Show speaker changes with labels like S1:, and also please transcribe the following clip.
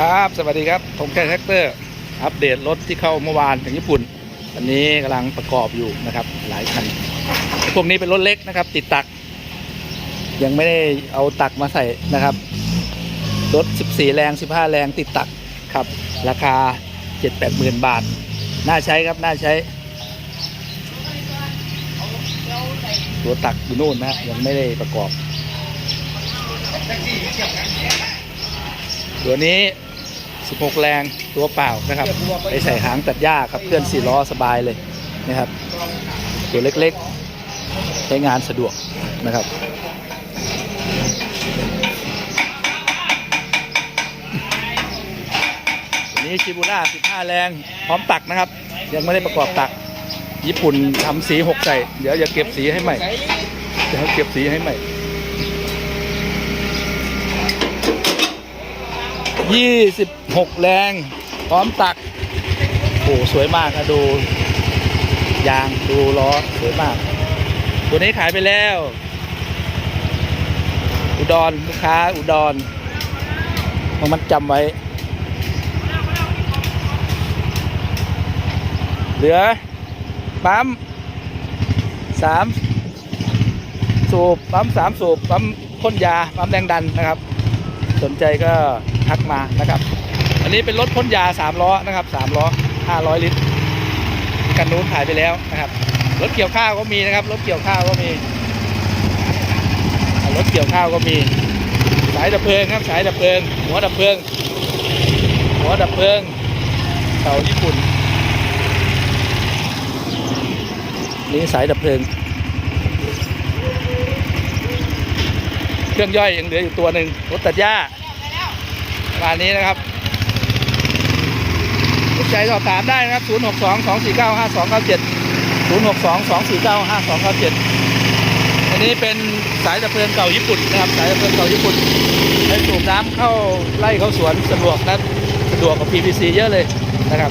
S1: ครับสวัสดีครับผมแค่แท็กเตอร์ อัปเดตรถที่เข้าเมื่อวานจากญี่ปุ่นวันนี้กำลังประกอบอยู่นะครับ หลายคัน พวกนี้เป็นรถเล็กนะครับ ติดตัก ยังไม่ได้เอาตักมาใส่นะครับ รถ 14 แรง 15 แรงติดตักครับ ราคา 7-8หมื่นบาท น่าใช้ครับ น่าใช้ ตัวตักอยู่นู่นนะยังไม่ได้ประกอบ ตัวนี้ 16 แรงตัวเปล่านะครับ ไปใส่หางตัดหญ้าครับเคลื่อนสี่ล้อสบายเลยนะครับ ตัวเล็กๆ ใช้งานสะดวกนะครับตัวนี้ชิบูร่า 15 แรงพร้อมตักนะครับ ยังไม่ได้ประกอบตัก ญี่ปุ่นทำสีหกใส่ เดี๋ยวจะเก็บสีให้ใหม่เดี๋ยวเก็บสีให้ใหม่ ยี่สิบหกแรงพร้อมตักโอ้สวยมากนะดู ยางดูล้อสวยมาก ตัวนี้ขายไปแล้ว อุดรลูกค้าอุดรมันมันจำไว้ เหลือ ปั๊มสามสูบปั๊มสามสูบปั๊มพ่นยาปั๊มแรงดันนะครับ สนใจก็ ทักมานะครับ อันนี้เป็นรถพ่นยาสามล้อนะครับสามล้อห้าร้อยลิตรกันนู้นขายไปแล้วนะครับ รถเกี่ยวข้าวก็มีนะครับ รถเกี่ยวข้าวก็มี รถเกี่ยวข้าวก็มี สายดับเพลิงครับสายดับเพลิง หัวดับเพลิง หัวดับเพลิงเต่าญี่ปุ่น นี่สายดับเพลิง เครื่องย่อยยังเหลืออยู่ตัวหนึ่งรถตัดหญ้า ประมาณนี้นะครับสนใจสอบถามได้นะครับ 0 6 2 2 4 9 5 2 9 7 0 6 2 2 4 9 5 2 9 7 อันนี้เป็นสายตะเพลินเก่าญี่ปุ่นนะครับ สายตะเพลินเก่าญี่ปุ่นให้สูบน้ำเข้าไล่เข้าสวนสะดวกนะสะดวกกว่า PVC เยอะเลยนะครับ